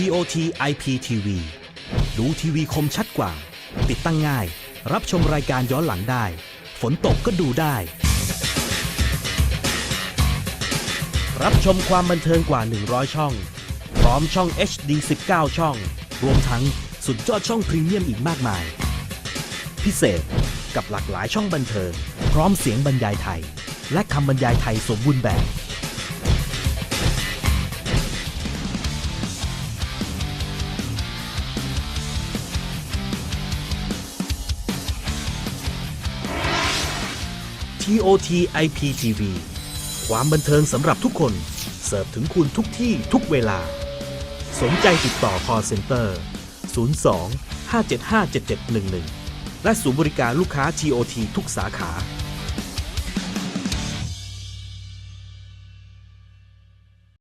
TOT IPTV ดูทีวีคมชัดกว่า ติดตั้งง่าย รับชมรายการย้อนหลังได้ ฝนตกก็ดูได้ รับชมความบันเทิงกว่า 100 ช่อง พร้อมช่อง HD 19 ช่อง รวมทั้งสุดยอดช่องพรีเมียมอีกมากมาย พิเศษกับหลากหลายช่องบันเทิง พร้อมเสียงบรรยายไทย และคำบรรยายไทยสมบูรณ์แบบ TOT IPTV ความบันเทิงสำหรับทุกคน เสิร์ฟถึงคุณทุกที่ทุกเวลา สนใจติดต่อ call center 02 575 7711 และศูนย์บริการลูกค้า TOT ทุกสาขา